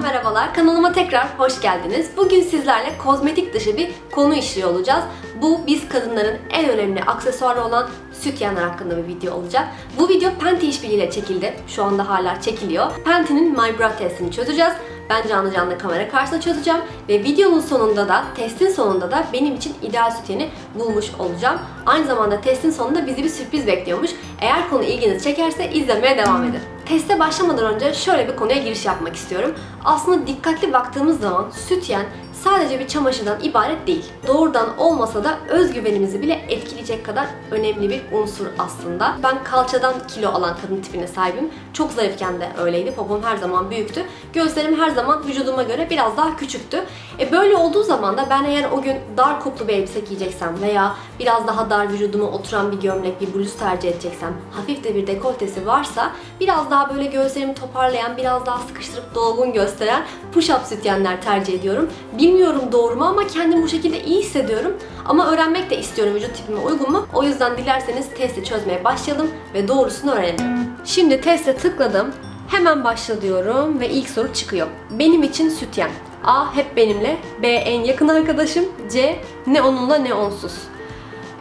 merhabalar. Kanalıma tekrar hoş geldiniz. Bugün sizlerle kozmetik dışı bir konu işliyor olacağız. Bu biz kadınların en önemli aksesuarı olan sütyenler hakkında bir video olacak. Bu video Penti işbirliğiyle çekildi. Şu anda hala çekiliyor. Penti'nin My Bra testini çözeceğiz. Ben canlı canlı kamera karşısında çözeceğim ve videonun sonunda da, testin sonunda da benim için ideal sütyeni bulmuş olacağım. Aynı zamanda testin sonunda bizi bir sürpriz bekliyormuş. Eğer konu ilginizi çekerse izlemeye devam edin. Teste başlamadan önce şöyle bir konuya giriş yapmak istiyorum. Aslında dikkatli baktığımız zaman sütyen sadece bir çamaşırdan ibaret değil. Doğrudan olmasa da özgüvenimizi bile etkileyecek kadar önemli bir unsur aslında. Ben kalçadan kilo alan kadın tipine sahibim. Çok zayıfken de öyleydi. Popom her zaman büyüktü. Göğüslerim her zaman vücuduma göre biraz daha küçüktü. E böyle olduğu zaman da ben eğer o gün dar koplu bir elbise giyeceksem veya biraz daha dar vücuduma oturan bir gömlek, bir bluz tercih edeceksem, hafif de bir dekoltesi varsa biraz daha böyle göğüslerimi toparlayan, biraz daha sıkıştırıp dolgun gösteren push-up sütyenler tercih ediyorum. Bilmiyorum doğru mu ama kendimi bu şekilde iyi hissediyorum. Ama öğrenmek de istiyorum vücut tipime uygun mu? O yüzden dilerseniz testi çözmeye başlayalım ve doğrusunu öğrenelim. Şimdi teste tıkladım. Hemen başla diyorum ve ilk soru çıkıyor. Benim için sütyen. A. Hep benimle. B. En yakın arkadaşım. C. Ne onunla ne onsuz.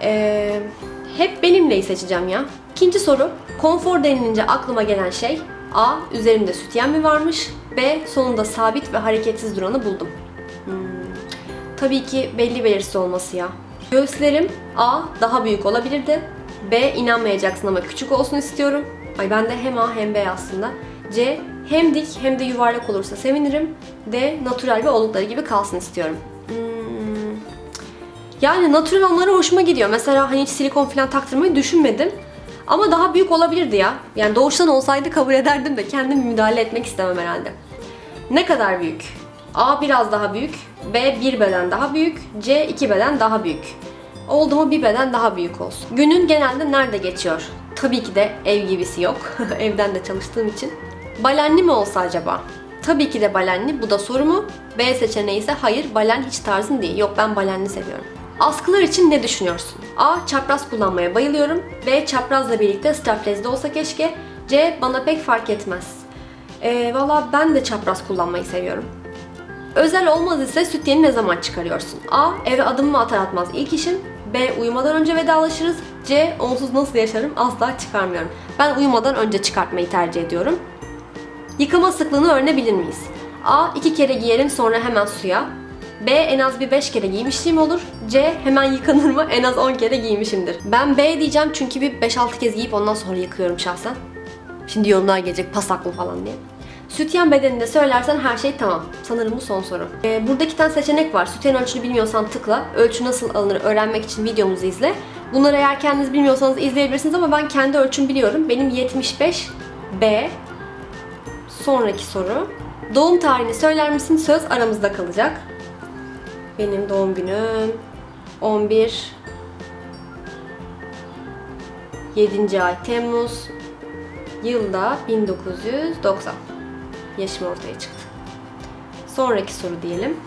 Ee, hep benimleyi seçeceğim ya. İkinci soru. Konfor denilince aklıma gelen şey A. Üzerimde sütyen mi varmış? B. Sonunda sabit ve hareketsiz duranı buldum. Hmm, Tabii ki belli belirsiz olması ya. Göğüslerim A. Daha büyük olabilirdi. B. inanmayacaksın ama küçük olsun istiyorum. Ay ben de hem A hem B aslında. C. Hem dik hem de yuvarlak olursa sevinirim. D. Natural ve oldukları gibi kalsın istiyorum. Yani natural olmaları hoşuma gidiyor. Mesela hani hiç silikon falan taktırmayı düşünmedim. Ama daha büyük olabilirdi ya. Yani doğuştan olsaydı kabul ederdim de kendim müdahale etmek istemem herhalde. Ne kadar büyük? A biraz daha büyük, B bir beden daha büyük, C iki beden daha büyük. Oldu mu bir beden daha büyük olsun. Günün genelde nerede geçiyor? Tabii ki de ev gibisi yok. Evden de çalıştığım için. Balenli mi olsa acaba? Tabii ki de balenli. Bu da soru mu? B seçeneği ise hayır balen hiç tarzın değil. Yok ben balenli seviyorum. Askılar için ne düşünüyorsun? A. Çapraz kullanmaya bayılıyorum. B. Çaprazla birlikte strapless de olsa keşke. C. Bana pek fark etmez. Ee, Valla ben de çapraz kullanmayı seviyorum. Özel olmaz ise sütyeni ne zaman çıkarıyorsun? A. Eve adım mı atar atmaz ilk işim. B. Uyumadan önce vedalaşırız. C. Onsuz nasıl yaşarım? Asla çıkarmıyorum. Ben uyumadan önce çıkartmayı tercih ediyorum. Yıkama sıklığını öğrenebilir miyiz? A. iki kere giyerim sonra hemen suya. B. En az bir 5 kere giymişliğim olur. C. Hemen yıkanır mı? En az 10 kere giymişimdir. Ben B diyeceğim çünkü bir 5-6 kez giyip ondan sonra yıkıyorum şahsen. Şimdi yorumlar gelecek pasaklı falan diye. Sütyen bedeninde söylersen her şey tamam. Sanırım bu son soru. Ee, burada tane seçenek var. Sütyen ölçünü bilmiyorsan tıkla. Ölçü nasıl alınır öğrenmek için videomuzu izle. Bunları eğer kendiniz bilmiyorsanız izleyebilirsiniz ama ben kendi ölçüm biliyorum. Benim 75 B. Sonraki soru. Doğum tarihini söyler misin? Söz aramızda kalacak. Benim doğum günüm 11 7. ay Temmuz yılda 1990. Yaşım ortaya çıktı. Sonraki soru diyelim.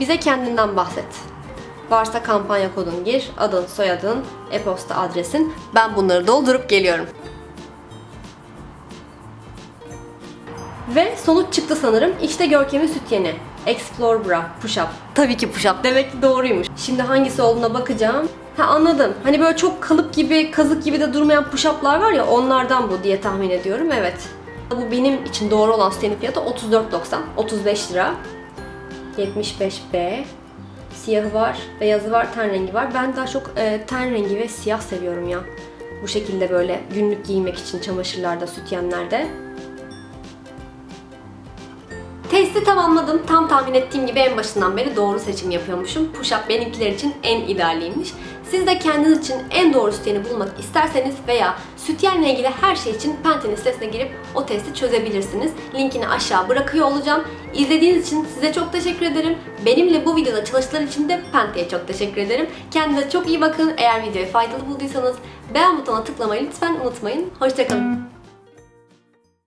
Bize kendinden bahset. Varsa kampanya kodun gir, adın, soyadın, e-posta adresin. Ben bunları doldurup geliyorum. Ve sonuç çıktı sanırım. İşte Görkem'in sütyeni. Explore Bra, push up. Tabii ki push up. Demek ki doğruymuş. Şimdi hangisi olduğuna bakacağım. Ha anladım. Hani böyle çok kalıp gibi, kazık gibi de durmayan push up'lar var ya onlardan bu diye tahmin ediyorum. Evet. Bu benim için doğru olan sütyenin fiyatı 34.90. 35 lira. 75B. Siyahı var, beyazı var, ten rengi var. Ben daha çok e, ten rengi ve siyah seviyorum ya. Bu şekilde böyle günlük giymek için çamaşırlarda, sütyenlerde. Testi tamamladım. Tam tahmin ettiğim gibi en başından beri doğru seçim yapıyormuşum. Push-up benimkiler için en idealiymiş. Siz de kendiniz için en doğru sütyeni bulmak isterseniz veya sütyenle ilgili her şey için Pantene sitesine girip o testi çözebilirsiniz. Linkini aşağı bırakıyor olacağım. İzlediğiniz için size çok teşekkür ederim. Benimle bu videoda çalıştıkları için de Pente'ye çok teşekkür ederim. Kendinize çok iyi bakın. Eğer videoyu faydalı bulduysanız beğen butonuna tıklamayı lütfen unutmayın. Hoşçakalın.